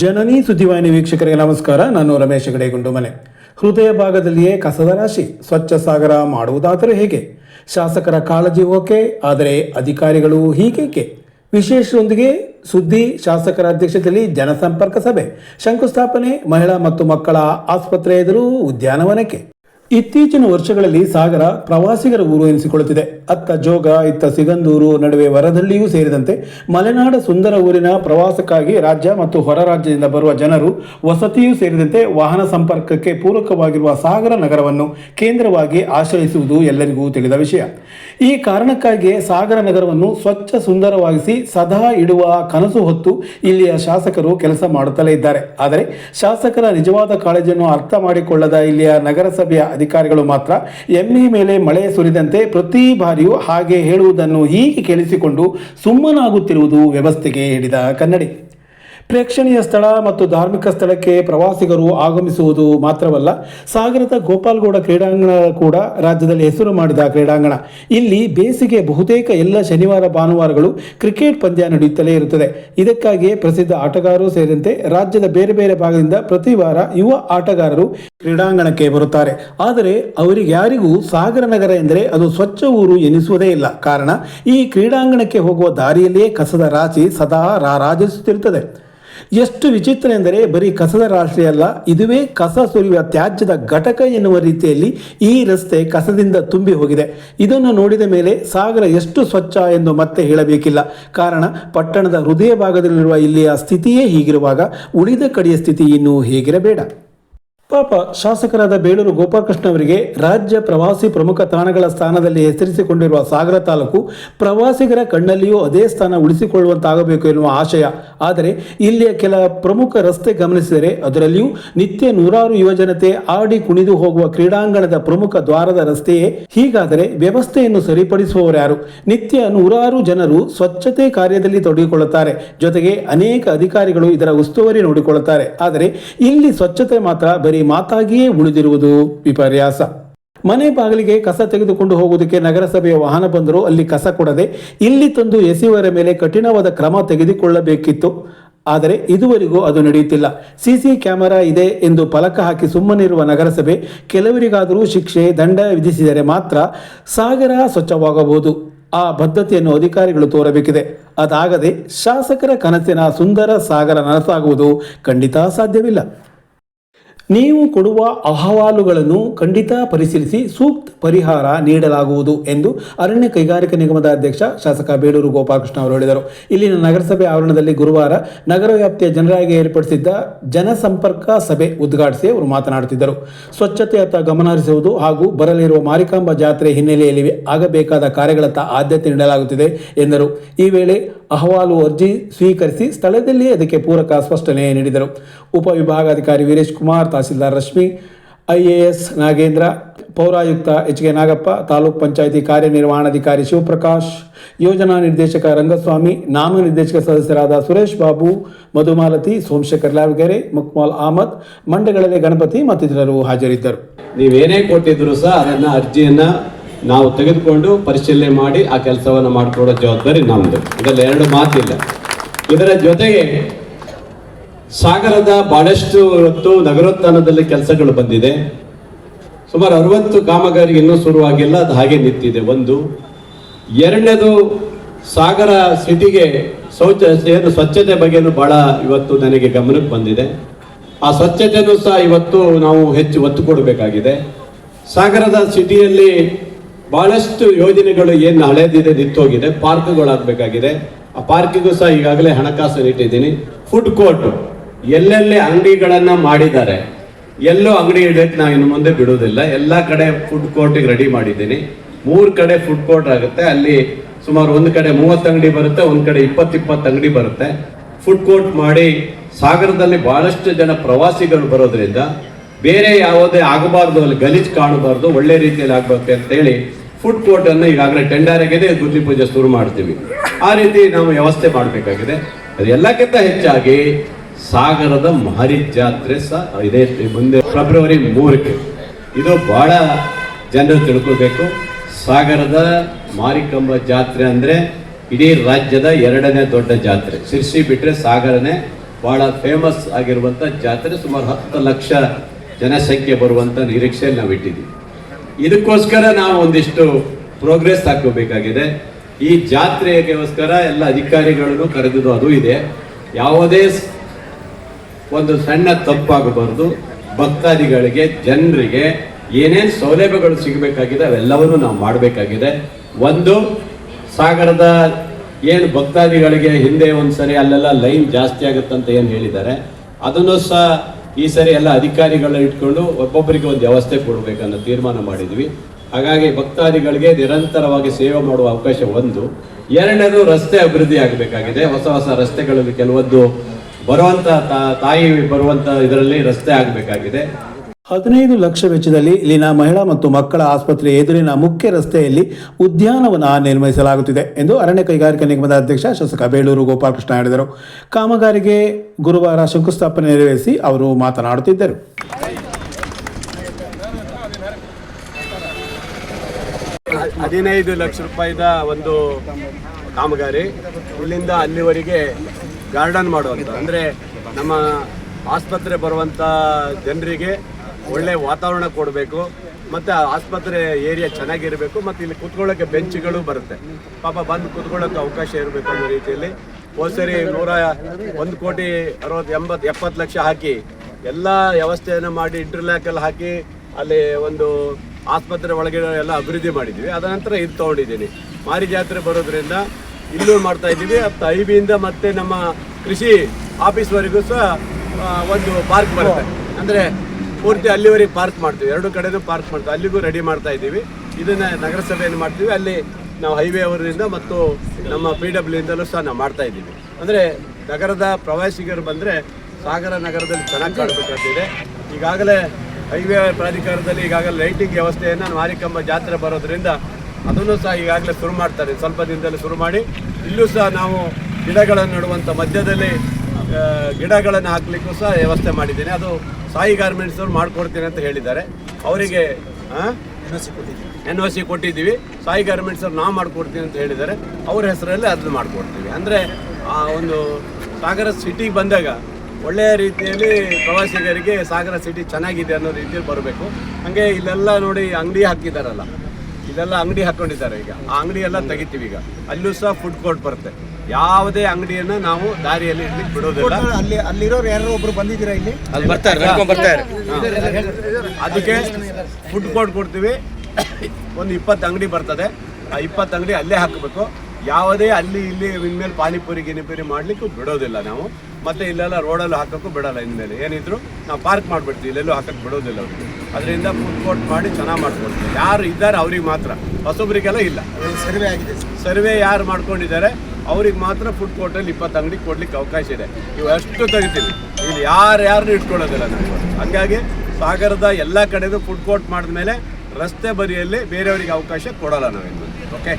ಜನನಿ ಸುದ್ದಿವಾಹಿನಿ ವೀಕ್ಷಕರಿಗೆ ನಮಸ್ಕಾರ. ನಾನು ರಮೇಶ್ ಹೆಗಡೆ ಗುಂಡುಮನೆ ಹೃದಯ ಭಾಗದಲ್ಲಿಯೇ ಕಸದ ರಾಶಿ, ಸ್ವಚ್ಛ ಸಾಗರ ಮಾಡುವುದಾದರೆ ಹೇಗೆ? ಶಾಸಕರ ಕಾಳಜಿ ಓಕೆ, ಆದರೆ ಅಧಿಕಾರಿಗಳು ಹೀಗೇಕೆ? ವಿಶೇಷದೊಂದಿಗೆ ಸುದ್ದಿ ಶಾಸಕರ ಅಧ್ಯಕ್ಷತೆಯಲ್ಲಿ ಜನಸಂಪರ್ಕ ಸಭೆ, ಶಂಕುಸ್ಥಾಪನೆ, ಮಹಿಳಾ ಮತ್ತು ಮಕ್ಕಳ ಆಸ್ಪತ್ರೆ ಎದುರು ಉದ್ಯಾನವನಕ್ಕೆ. ಇತ್ತೀಚಿನ ವರ್ಷಗಳಲ್ಲಿ ಸಾಗರ ಪ್ರವಾಸಿಗರ ಊರು ಎನಿಸಿಕೊಳ್ಳುತ್ತಿದೆ. ಅತ್ತ ಜೋಗ, ಇತ್ತ ಸಿಗಂದೂರು ನಡುವೆ ವರದಳ್ಳಿಯೂ ಸೇರಿದಂತೆ ಮಲೆನಾಡ ಸುಂದರ ಊರಿನ ಪ್ರವಾಸಕ್ಕಾಗಿ ರಾಜ್ಯ ಮತ್ತು ಹೊರ ರಾಜ್ಯದಿಂದ ಬರುವ ಜನರು ವಸತಿಯೂ ಸೇರಿದಂತೆ ವಾಹನ ಸಂಪರ್ಕಕ್ಕೆ ಪೂರಕವಾಗಿರುವ ಸಾಗರ ನಗರವನ್ನು ಕೇಂದ್ರವಾಗಿ ಆಶ್ರಯಿಸುವುದು ಎಲ್ಲರಿಗೂ ತಿಳಿದ ವಿಷಯ. ಈ ಕಾರಣಕ್ಕಾಗಿಯೇ ಸಾಗರ ನಗರವನ್ನು ಸ್ವಚ್ಛ ಸುಂದರವಾಗಿಸಿ ಸದಾ ಇಡುವ ಕನಸು ಹೊತ್ತು ಇಲ್ಲಿಯ ಶಾಸಕರು ಕೆಲಸ ಮಾಡುತ್ತಲೇ ಇದ್ದಾರೆ. ಆದರೆ ಶಾಸಕರ ನಿಜವಾದ ಕಾಳಜಿಯನ್ನು ಅರ್ಥ ಮಾಡಿಕೊಳ್ಳದ ಇಲ್ಲಿಯ ನಗರಸಭೆಯ ಅಧಿಕಾರಿಗಳು ಮಾತ್ರ, ಎಮ್ಮೆ ಮೇಲೆ ಮಳೆ ಸುರಿದಂತೆ ಪ್ರತಿ ಬಾರಿಯೂ ಹಾಗೆ ಹೇಳುವುದನ್ನು ಹೀಗೆ ಕೇಳಿಸಿಕೊಂಡು ಸುಮ್ಮನಾಗುತ್ತಿರುವುದು ವ್ಯವಸ್ಥೆಗೆ ಹಿಡಿದ ಕನ್ನಡಿ. ಪ್ರೇಕ್ಷಣೀಯ ಸ್ಥಳ ಮತ್ತು ಧಾರ್ಮಿಕ ಸ್ಥಳಕ್ಕೆ ಪ್ರವಾಸಿಗರು ಆಗಮಿಸುವುದು ಮಾತ್ರವಲ್ಲ, ಸಾಗರದ ಗೋಪಾಲ್ಗೌಡ ಕ್ರೀಡಾಂಗಣ ಕೂಡ ರಾಜ್ಯದಲ್ಲಿ ಹೆಸರು ಮಾಡಿದ ಕ್ರೀಡಾಂಗಣ. ಇಲ್ಲಿ ಬೇಸಿಗೆ ಬಹುತೇಕ ಎಲ್ಲ ಶನಿವಾರ ಭಾನುವಾರಗಳು ಕ್ರಿಕೆಟ್ ಪಂದ್ಯ ನಡೆಯುತ್ತಲೇ ಇರುತ್ತದೆ. ಇದಕ್ಕಾಗಿಯೇ ಪ್ರಸಿದ್ಧ ಆಟಗಾರರು ಸೇರಿದಂತೆ ರಾಜ್ಯದ ಬೇರೆ ಬೇರೆ ಭಾಗದಿಂದ ಪ್ರತಿ ವಾರ ಯುವ ಆಟಗಾರರು ಕ್ರೀಡಾಂಗಣಕ್ಕೆ ಬರುತ್ತಾರೆ. ಆದರೆ ಅವರಿಗೆ ಯಾರಿಗೂ ಸಾಗರ ನಗರ ಎಂದರೆ ಅದು ಸ್ವಚ್ಛ ಊರು ಎನಿಸುವುದೇ ಇಲ್ಲ. ಕಾರಣ, ಈ ಕ್ರೀಡಾಂಗಣಕ್ಕೆ ಹೋಗುವ ದಾರಿಯಲ್ಲಿಯೇ ಕಸದ ರಾಶಿ ಸದಾ ರಾರಾಜಿಸುತ್ತಿರುತ್ತದೆ. ಎಷ್ಟು ವಿಚಿತ್ರ ಎಂದರೆ ಬರೀ ಕಸದ ರಾಶಿ ಅಲ್ಲ, ಇದುವೇ ಕಸ ಸುರಿಯುವ ತ್ಯಾಜ್ಯದ ಘಟಕ ಎನ್ನುವ ರೀತಿಯಲ್ಲಿ ಈ ರಸ್ತೆ ಕಸದಿಂದ ತುಂಬಿ ಹೋಗಿದೆ. ಇದನ್ನು ನೋಡಿದ ಮೇಲೆ ಸಾಗರ ಎಷ್ಟು ಸ್ವಚ್ಛ ಎಂದು ಮತ್ತೆ ಹೇಳಬೇಕಿಲ್ಲ. ಕಾರಣ, ಪಟ್ಟಣದ ಹೃದಯ ಭಾಗದಲ್ಲಿರುವ ಇಲ್ಲಿಯ ಸ್ಥಿತಿಯೇ ಹೀಗಿರುವಾಗ ಉಳಿದ ಕಡೆಯ ಸ್ಥಿತಿ ಇನ್ನೂ ಹೇಗಿರಬೇಡ. ಪಾಪ ಶಾಸಕರಾದ ಬೇಳೂರು ಗೋಪಾಲಕೃಷ್ಣ ಅವರಿಗೆ ರಾಜ್ಯ ಪ್ರವಾಸಿ ಪ್ರಮುಖ ತಾಣಗಳ ಸ್ಥಾನದಲ್ಲಿ ಹೆಸರಿಸಿಕೊಂಡಿರುವ ಸಾಗರ ತಾಲೂಕು ಪ್ರವಾಸಿಗರ ಕಣ್ಣಲ್ಲಿಯೂ ಅದೇ ಸ್ಥಾನ ಉಳಿಸಿಕೊಳ್ಳುವಂತಾಗಬೇಕು ಎನ್ನುವ ಆಶಯ. ಆದರೆ ಇಲ್ಲಿಯ ಕೆಲ ಪ್ರಮುಖ ರಸ್ತೆ ಗಮನಿಸಿದರೆ ಅದರಲ್ಲಿಯೂ ನಿತ್ಯ ನೂರಾರು ಯುವಜನತೆ ಆಡಿ ಕುಣಿದು ಹೋಗುವ ಕ್ರೀಡಾಂಗಣದ ಪ್ರಮುಖ ದ್ವಾರದ ರಸ್ತೆಯೇ. ಹೀಗಾದರೆ ವ್ಯವಸ್ಥೆಯನ್ನು ಸರಿಪಡಿಸುವವರು ಯಾರು? ನಿತ್ಯ ನೂರಾರು ಜನರು ಸ್ವಚ್ಛತೆ ಕಾರ್ಯದಲ್ಲಿ ತೊಡಗಿಕೊಳ್ಳುತ್ತಾರೆ. ಜೊತೆಗೆ ಅನೇಕ ಅಧಿಕಾರಿಗಳು ಇದರ ಉಸ್ತುವಾರಿ ನೋಡಿಕೊಳ್ಳುತ್ತಾರೆ. ಆದರೆ ಇಲ್ಲಿ ಸ್ವಚ್ಛತೆ ಮಾತ್ರ ಬರೀ ಮಾತಾಗಿಯೇ ಉಳಿದಿರುವುದು ವಿಪರ್ಯಾಸ. ಮನೆ ಬಾಗಿಲಿಗೆ ಕಸ ತೆಗೆದುಕೊಂಡು ಹೋಗುವುದಕ್ಕೆ ನಗರಸಭೆಯ ವಾಹನ ಬಂದರೂ ಅಲ್ಲಿ ಕಸ ಕೊಡದೆ ಇಲ್ಲಿ ತಂದು ಎಸೆಯುವರ ಮೇಲೆ ಕಠಿಣವಾದ ಕ್ರಮ ತೆಗೆದುಕೊಳ್ಳಬೇಕಿತ್ತು. ಆದರೆ ಇದುವರೆಗೂ ಅದು ನಡೆಯುತ್ತಿಲ್ಲ. ಸಿಸಿ ಕ್ಯಾಮೆರಾ ಇದೆ ಎಂದು ಫಲಕ ಹಾಕಿ ಸುಮ್ಮನಿರುವ ನಗರಸಭೆ ಕೆಲವರಿಗಾದರೂ ಶಿಕ್ಷೆ, ದಂಡ ವಿಧಿಸಿದರೆ ಮಾತ್ರ ಸಾಗರ ಸ್ವಚ್ಛವಾಗಬಹುದು. ಆ ಬದ್ಧತೆಯನ್ನು ಅಧಿಕಾರಿಗಳು ತೋರಬೇಕಿದೆ. ಅದಾಗದೆ ಶಾಸಕರ ಕನಸಿನ ಸುಂದರ ಸಾಗರ ನನಸಾಗುವುದು ಖಂಡಿತ ಸಾಧ್ಯವಿಲ್ಲ. ನೀವು ಕೊಡುವ ಅಹವಾಲುಗಳನ್ನು ಖಂಡಿತ ಪರಿಶೀಲಿಸಿ ಸೂಕ್ತ ಪರಿಹಾರ ನೀಡಲಾಗುವುದು ಎಂದು ಅರಣ್ಯ ಕೈಗಾರಿಕಾ ನಿಗಮದ ಅಧ್ಯಕ್ಷ ಶಾಸಕ ಬೇಡೂರು ಗೋಪಾಲಕೃಷ್ಣ ಅವರು ಹೇಳಿದರು. ಇಲ್ಲಿನ ನಗರಸಭೆ ಆವರಣದಲ್ಲಿ ಗುರುವಾರ ನಗರ ವ್ಯಾಪ್ತಿಯ ಜನರಾಗಿ ಏರ್ಪಡಿಸಿದ್ದ ಜನಸಂಪರ್ಕ ಸಭೆ ಉದ್ಘಾಟಿಸಿ ಅವರು ಮಾತನಾಡುತ್ತಿದ್ದರು. ಸ್ವಚ್ಛತೆಯತ್ತ ಗಮನ ಹರಿಸುವುದು ಹಾಗೂ ಬರಲಿರುವ ಮಾರಿಕಾಂಬಾ ಜಾತ್ರೆ ಹಿನ್ನೆಲೆಯಲ್ಲಿ ಆಗಬೇಕಾದ ಕಾರ್ಯಗಳತ್ತ ಆದ್ಯತೆ ನೀಡಲಾಗುತ್ತಿದೆ ಎಂದರು. ಈ ವೇಳೆ ಅಹವಾಲು ಅರ್ಜಿ ಸ್ವೀಕರಿಸಿ ಸ್ಥಳದಲ್ಲಿಯೇ ಅದಕ್ಕೆ ಪೂರಕ ಸ್ಪಷ್ಟನೆ ನೀಡಿದರು. ಉಪವಿಭಾಗಾಧಿಕಾರಿ ವೀರೇಶ್ ಕುಮಾರ್ ತಹಸೀಲ್ದಾರ್ ರಶ್ಮಿ, ಐಎಎಸ್ ನಾಗೇಂದ್ರ, ಪೌರಾಯುಕ್ತ ಎಚ್ ಕೆ ನಾಗಪ್ಪ, ತಾಲೂಕ್ ಪಂಚಾಯಿತಿ ಕಾರ್ಯನಿರ್ವಹಣಾಧಿಕಾರಿ ಶಿವಪ್ರಕಾಶ್, ಯೋಜನಾ ನಿರ್ದೇಶಕ ರಂಗಸ್ವಾಮಿ, ನಾಮ ನಿರ್ದೇಶಕ ಸದಸ್ಯರಾದ ಸುರೇಶ್ ಬಾಬು, ಮಧುಮಾಲತಿ, ಸೋಮಶೇಖರ್ ಲಾವಗೆರೆ ಮುಕ್ಮಾಲ್ ಅಹಮದ್ ಮಂಡಗಳಲ್ಲಿ ಗಣಪತಿ ಮತ್ತಿತರರು ಹಾಜರಿದ್ದರು. ನೀವೇನೇ ಕೊಟ್ಟಿದ್ರು ಸಹ ಅದನ್ನ ಅರ್ಜಿಯನ್ನ ನಾವು ತೆಗೆದುಕೊಂಡು ಪರಿಶೀಲನೆ ಮಾಡಿ ಆ ಕೆಲಸವನ್ನು ಮಾಡಿಕೊಡೋ ಜವಾಬ್ದಾರಿ ನಮ್ದು. ಇದರಲ್ಲಿ ಎರಡು ಮಾತಿಲ್ಲ. ಇದರ ಜೊತೆಗೆ ಸಾಗರದ ಬಹಳಷ್ಟು ಹೊತ್ತು ನಗರೋತ್ಥಾನದಲ್ಲಿ ಕೆಲಸಗಳು ಬಂದಿದೆ. ಸುಮಾರು ಅರವತ್ತು ಕಾಮಗಾರಿ ಇನ್ನೂ ಶುರುವಾಗಿಲ್ಲ, ಅದು ಹಾಗೆ ನಿಂತಿದೆ. ಒಂದು, ಎರಡನೇದು, ಸಾಗರ ಸಿಟಿಗೆ ಶೌಚ, ಏನು ಸ್ವಚ್ಛತೆ ಬಗ್ಗೆನೂ ಬಹಳ ಇವತ್ತು ನನಗೆ ಗಮನಕ್ಕೆ ಬಂದಿದೆ. ಆ ಸ್ವಚ್ಛತೆಯೂ ಸಹ ಇವತ್ತು ನಾವು ಹೆಚ್ಚು ಒತ್ತು ಕೊಡಬೇಕಾಗಿದೆ. ಸಾಗರದ ಸಿಟಿಯಲ್ಲಿ ಬಹಳಷ್ಟು ಯೋಜನೆಗಳು ಏನು ಹಳೇದಿದೆ ನಿಂತೋಗಿದೆ, ಪಾರ್ಕ್ಗಳಾಗಬೇಕಾಗಿದೆ. ಆ ಪಾರ್ಕಿಗೂ ಸಹ ಈಗಾಗಲೇ ಹಣಕಾಸು ಇಟ್ಟಿದ್ದೀನಿ. Food court. ಎಲ್ಲೆಲ್ಲಿ ಅಂಗಡಿಗಳನ್ನ ಮಾಡಿದ್ದಾರೆ, ಎಲ್ಲೋ ಅಂಗಡಿ ಇಡಕ್ಕೆ ನಾವು ಇನ್ನು ಮುಂದೆ ಬಿಡುವುದಿಲ್ಲ. ಎಲ್ಲ ಕಡೆ ಫುಡ್ ಕೋರ್ಟಿಗೆ ರೆಡಿ ಮಾಡಿದ್ದೀನಿ. ಮೂರು ಕಡೆ ಫುಡ್ ಕೋರ್ಟ್ ಆಗುತ್ತೆ. ಅಲ್ಲಿ ಸುಮಾರು ಒಂದು ಕಡೆ ಮೂವತ್ತು ಅಂಗಡಿ ಬರುತ್ತೆ, ಒಂದು ಕಡೆ ಇಪ್ಪತ್ತು ಇಪ್ಪತ್ತು ಅಂಗಡಿ ಬರುತ್ತೆ. ಫುಡ್ ಕೋರ್ಟ್ ಮಾಡಿ ಸಾಗರದಲ್ಲಿ ಬಹಳಷ್ಟು ಜನ ಪ್ರವಾಸಿಗರು ಬರೋದ್ರಿಂದ ಬೇರೆ ಯಾವುದೇ ಆಗಬಾರ್ದು, ಅಲ್ಲಿ ಗಲೀಜ್ ಕಾಣಬಾರ್ದು, ಒಳ್ಳೆ ರೀತಿಯಲ್ಲಿ ಆಗ್ಬೇಕು ಅಂತ ಹೇಳಿ ಫುಡ್ ಕೋರ್ಟ್ ಅನ್ನು ಈಗಾಗಲೇ ಟೆಂಡರ್ ಆಗಿದೆ ಪೂಜೆ ಶುರು ಮಾಡ್ತೀವಿ. ಆ ರೀತಿ ನಾವು ವ್ಯವಸ್ಥೆ ಮಾಡಬೇಕಾಗಿದೆ. ಅದೆಲ್ಲಕ್ಕಿಂತ ಹೆಚ್ಚಾಗಿ ಸಾಗರದ ಮಹರಿ ಜಾತ್ರೆ ಸಹ ಇದೆ ಮುಂದೆ ಫೆಬ್ರವರಿ ಮೂರಕ್ಕೆ. ಇದು ಬಹಳ ಜನರು ತಿಳ್ಕೋಬೇಕು ಸಾಗರದ ಮಾರಿಕಂಬ ಜಾತ್ರೆ ಅಂದ್ರೆ ಇಡೀ ರಾಜ್ಯದ ಎರಡನೇ ದೊಡ್ಡ ಜಾತ್ರೆ. ಶಿರ್ಸಿ ಬಿಟ್ರೆ ಸಾಗರನೇ ಬಹಳ ಫೇಮಸ್ ಆಗಿರುವಂಥ ಜಾತ್ರೆ. ಸುಮಾರು ಹತ್ತು ಲಕ್ಷ ಜನಸಂಖ್ಯೆ ಬರುವಂಥ ನಿರೀಕ್ಷೆಯಲ್ಲಿ ನಾವು ಇಟ್ಟಿದ್ದೀವಿ. ಇದಕ್ಕೋಸ್ಕರ ನಾವು ಒಂದಿಷ್ಟು ಪ್ರೋಗ್ರೆಸ್ ಹಾಕೋಬೇಕಾಗಿದೆ ಈ ಜಾತ್ರೆಗೋಸ್ಕರ ಎಲ್ಲ ಅಧಿಕಾರಿಗಳನ್ನು ಕರೆದಿದ್ದು ಅದು ಇದೆ. ಯಾವುದೇ ಒಂದು ಸಣ್ಣ ತಪ್ಪಾಗಬಾರ್ದು. ಭಕ್ತಾದಿಗಳಿಗೆ, ಜನರಿಗೆ ಏನೇನು ಸೌಲಭ್ಯಗಳು ಸಿಗಬೇಕಾಗಿದೆ ಅವೆಲ್ಲವನ್ನೂ ನಾವು ಮಾಡಬೇಕಾಗಿದೆ. ಒಂದು, ಸಾಗರದ ಏನು ಭಕ್ತಾದಿಗಳಿಗೆ ಹಿಂದೆ ಒಂದ್ಸರಿ ಅಲ್ಲೆಲ್ಲ ಲೈನ್ ಜಾಸ್ತಿ ಆಗುತ್ತಂತ ಏನು ಹೇಳಿದ್ದಾರೆ, ಅದನ್ನು ಸಹ ಈ ಸರಿ ಎಲ್ಲ ಅಧಿಕಾರಿಗಳನ್ನ ಇಟ್ಕೊಂಡು ಒಬ್ಬೊಬ್ಬರಿಗೆ ಒಂದು ವ್ಯವಸ್ಥೆ ಕೊಡಬೇಕನ್ನೋ ತೀರ್ಮಾನ ಮಾಡಿದ್ವಿ. ಹಾಗಾಗಿ ಭಕ್ತಾದಿಗಳಿಗೆ ನಿರಂತರವಾಗಿ ಸೇವೆ ಮಾಡುವ ಅವಕಾಶ ಒಂದು. ಎರಡನೇದು ರಸ್ತೆ ಅಭಿವೃದ್ಧಿ ಆಗಬೇಕಾಗಿದೆ. ಹೊಸ ಹೊಸ ರಸ್ತೆಗಳಲ್ಲಿ ಕೆಲವೊಂದು ಬರುವಂತ ತಾಯಿ ಬರುವಂತ ಇದರಲ್ಲಿ ರಸ್ತೆ ಆಗಬೇಕಾಗಿದೆ. ಹದಿನೈದು ಲಕ್ಷ ವೆಚ್ಚದಲ್ಲಿ ಇಲ್ಲಿನ ಮಹಿಳಾ ಮತ್ತು ಮಕ್ಕಳ ಆಸ್ಪತ್ರೆ ಎದುರಿನ ಮುಖ್ಯ ರಸ್ತೆಯಲ್ಲಿ ಉದ್ಯಾನವನ ನಿರ್ಮಿಸಲಾಗುತ್ತಿದೆ ಎಂದು ಅರಣ್ಯ ಕೈಗಾರಿಕಾ ನಿಗಮದ ಅಧ್ಯಕ್ಷ ಶಾಸಕ ಬೇಳೂರು ಗೋಪಾಲಕೃಷ್ಣ ಹೇಳಿದರು. ಕಾಮಗಾರಿಗೆ ಗುರುವಾರ ಶಂಕುಸ್ಥಾಪನೆ ನೆರವೇರಿಸಿ ಅವರು ಮಾತನಾಡುತ್ತಿದ್ದರು. ಹದಿನೈದು ಲಕ್ಷ ರೂಪಾಯಿದ ಒಂದು ಕಾಮಗಾರಿ ಇಲ್ಲಿಂದ ಅಲ್ಲಿವರೆಗೆ ಗಾರ್ಡನ್ ಮಾಡುವಂಥ ಅಂದರೆ ನಮ್ಮ ಆಸ್ಪತ್ರೆ ಬರುವಂಥ ಜನರಿಗೆ ಒಳ್ಳೆ ವಾತಾವರಣ ಕೊಡಬೇಕು, ಮತ್ತು ಆಸ್ಪತ್ರೆ ಏರಿಯಾ ಚೆನ್ನಾಗಿರಬೇಕು, ಮತ್ತು ಇಲ್ಲಿ ಕುತ್ಕೊಳ್ಳೋಕ್ಕೆ ಬೆಂಚ್ಗಳು ಬರುತ್ತೆ. ಪಾಪ ಬಂದು ಕುತ್ಕೊಳ್ಳೋಕ್ಕೆ ಅವಕಾಶ ಇರಬೇಕು ಅನ್ನೋ ರೀತಿಯಲ್ಲಿ. ಹೋದ ಸರಿ ನೂರ ಒಂದು ಕೋಟಿ ಅರವತ್ತು ಎಂಬತ್ತು, ಎಪ್ಪತ್ತು ಲಕ್ಷ ಹಾಕಿ ಎಲ್ಲ ವ್ಯವಸ್ಥೆಯನ್ನು ಮಾಡಿ ಇಂಟರ್ಲ್ಯಾಕಲ್ಲಿ ಹಾಕಿ ಅಲ್ಲಿ ಒಂದು ಆಸ್ಪತ್ರೆ ಒಳಗೆ ಎಲ್ಲ ಅಭಿವೃದ್ಧಿ ಮಾಡಿದ್ವಿ. ಅದ ನಂತರ ಇದು ತೊಗೊಂಡಿದ್ದೀನಿ. ಮಾರಿ ಜಾತ್ರೆ ಬರೋದ್ರಿಂದ ಇಲ್ಲೂ ಮಾಡ್ತಾ ಇದ್ದೀವಿ. ಮತ್ತು ಐ ಬಿಯಿಂದ ಮತ್ತೆ ನಮ್ಮ ಕೃಷಿ ಆಫೀಸ್ವರೆಗೂ ಸಹ ಒಂದು ಪಾರ್ಕ್ ಬರುತ್ತೆ. ಅಂದರೆ ಪೂರ್ತಿ ಅಲ್ಲಿವರೆಗೆ ಪಾರ್ಕ್ ಮಾಡ್ತೀವಿ. ಎರಡು ಕಡೆನೂ ಪಾರ್ಕ್ ಮಾಡ್ತೀವಿ. ಅಲ್ಲಿಗೂ ರೆಡಿ ಮಾಡ್ತಾ ಇದ್ದೀವಿ. ಇದನ್ನ ನಗರಸಭೆಯನ್ನು ಮಾಡ್ತೀವಿ. ಅಲ್ಲಿ ನಾವು ಹೈವೇ ಅವರಿಂದ ಮತ್ತು ನಮ್ಮ ಪಿ ಡಬ್ಲ್ಯೂಯಿಂದಲೂ ಸಹ ನಾವು ಮಾಡ್ತಾ ಇದ್ದೀವಿ. ಅಂದರೆ ನಗರದ ಪ್ರವಾಸಿಗರು ಬಂದರೆ ಸಾಗರ ನಗರದಲ್ಲಿ ಚೆನ್ನಾಗಿ ಕಾಣಬೇಕಾಗ್ತಿದೆ. ಈಗಾಗಲೇ ಹೈವೇ ಪ್ರಾಧಿಕಾರದಲ್ಲಿ ಈಗಾಗಲೇ ಲೈಟಿಂಗ್ ವ್ಯವಸ್ಥೆಯನ್ನು ಮಾರಿಕಂಬ ಜಾತ್ರೆ ಬರೋದ್ರಿಂದ ಅದನ್ನು ಸಹ ಈಗಾಗಲೇ ಶುರು ಮಾಡ್ತಾರೆ. ಸ್ವಲ್ಪ ದಿನದಲ್ಲಿ ಶುರು ಮಾಡಿ ಇಲ್ಲೂ ಸಹ ನಾವು ಗಿಡಗಳನ್ನು ನೆಡುವಂಥ ಮಧ್ಯದಲ್ಲಿ ಗಿಡಗಳನ್ನು ಹಾಕಲಿಕ್ಕೂ ಸಹ ವ್ಯವಸ್ಥೆ ಮಾಡಿದ್ದೀನಿ. ಅದು ಸಾಯಿ ಗಾರ್ಮೆಂಟ್ಸ್ ಅವರು ಮಾಡ್ಕೊಡ್ತೀನಿ ಅಂತ ಹೇಳಿದ್ದಾರೆ. ಅವರಿಗೆ ಎನ್ ಒ ಸಿ ಕೊಟ್ಟಿದ್ದೀವಿ. ಸಾಯಿ ಗಾರ್ಮೆಂಟ್ಸ್ ಅವ್ರು ನಾವು ಮಾಡ್ಕೊಡ್ತೀನಿ ಅಂತ ಹೇಳಿದ್ದಾರೆ. ಅವ್ರ ಹೆಸರಲ್ಲಿ ಅದನ್ನು ಮಾಡಿಕೊಡ್ತೀವಿ. ಅಂದರೆ ಆ ಒಂದು ಸಾಗರ ಸಿಟಿಗೆ ಬಂದಾಗ ಒಳ್ಳೆಯ ರೀತಿಯಲ್ಲಿ ಪ್ರವಾಸಿಗರಿಗೆ ಸಾಗರ ಸಿಟಿ ಚೆನ್ನಾಗಿದೆ ಅನ್ನೋ ರೀತಿಯಲ್ಲಿ ಬರಬೇಕು. ಹಾಗೆ ಇಲ್ಲೆಲ್ಲ ನೋಡಿ ಅಂಗಡಿ ಹಾಕಿದಾರಲ್ಲ. ಇಲ್ಲೆಲ್ಲ ಅಂಗಡಿ ಹಾಕೊಂಡಿದ್ದಾರೆ ಈಗ. ಆ ಅಂಗಡಿ ಎಲ್ಲ ತೆಗಿತೀವಿ ಈಗ. ಅಲ್ಲೂ ಸಹ ಫುಡ್ ಕೋರ್ಟ್ ಬರುತ್ತೆ. ಯಾವುದೇ ಅಂಗಡಿಯನ್ನು ನಾವು ದಾರಿಯಲ್ಲಿ ಇಡ್ಲಿಕ್ಕೆ ಬಿಡೋದಿಲ್ಲ. ಅಲ್ಲಿ ಅಲ್ಲಿರೋರು ಯಾರೋ ಒಬ್ರು ಬಂದಿದ್ದೀರಾ ಇಲ್ಲಿ? ಅದಕ್ಕೆ ಫುಡ್ ಕೋರ್ಟ್ ಕೊಡ್ತೀವಿ. ಒಂದು ಇಪ್ಪತ್ತು ಅಂಗಡಿ ಬರ್ತದೆ. ಆ ಇಪ್ಪತ್ತು ಅಂಗಡಿ ಅಲ್ಲೇ ಹಾಕಬೇಕು. ಯಾವುದೇ ಅಲ್ಲಿ ಇಲ್ಲಿ ಇನ್ಮೇಲೆ ಪಾನಿಪುರಿ ಗಿನಿಪುರಿ ಮಾಡ್ಲಿಕ್ಕೂ ಬಿಡೋದಿಲ್ಲ ನಾವು. ಮತ್ತೆ ಇಲ್ಲೆಲ್ಲ ರೋಡಲ್ಲಿ ಹಾಕೋಕ್ಕೂ ಬಿಡಲ್ಲ ಇನ್ಮೇಲೆ. ಏನಿದ್ರು ನಾವು ಪಾರ್ಕ್ ಮಾಡಿಬಿಡ್ತೀವಿ ಇಲ್ಲೆಲ್ಲೂ ಹಾಕಕ್ಕೆ ಬಿಡೋದಿಲ್ಲ ಅವ್ರಿಗೆ. ಅದರಿಂದ ಫುಡ್ ಕೋರ್ಟ್ ಮಾಡಿ ಚೆನ್ನಾಗಿ ಮಾಡ್ಕೊಡ್ತೀವಿ ಯಾರು ಇದ್ದಾರೆ ಅವ್ರಿಗೆ ಮಾತ್ರ. ಹೊಸೊಬ್ರಿಗೆಲ್ಲ ಇಲ್ಲ. ಸರ್ವೆ ಆಗಿದೆ. ಸರ್ವೆ ಯಾರು ಮಾಡ್ಕೊಂಡಿದ್ದಾರೆ ಅವ್ರಿಗೆ ಮಾತ್ರ ಫುಡ್ ಕೋರ್ಟಲ್ಲಿ ಇಪ್ಪತ್ತು ಅಂಗಡಿ ಕೊಡ್ಲಿಕ್ಕೆ ಅವಕಾಶ ಇದೆ. ಇವು ಅಷ್ಟು ತೆಗಿತೀವಿ ಇಲ್ಲಿ ಯಾರು ಯಾರನ್ನೂ ಇಟ್ಕೊಳ್ಳೋದಿಲ್ಲ ನಾವು ಹಂಗಾಗಿ ಸಾಗರದ ಎಲ್ಲ ಕಡೆದು ಫುಡ್ ಕೋರ್ಟ್ ಮಾಡಿದ್ಮೇಲೆ ರಸ್ತೆ ಬದಿಯಲ್ಲಿ ಬೇರೆಯವರಿಗೆ ಅವಕಾಶ ಕೊಡೋಲ್ಲ ನಾವಿನ್ನು. ಓಕೆ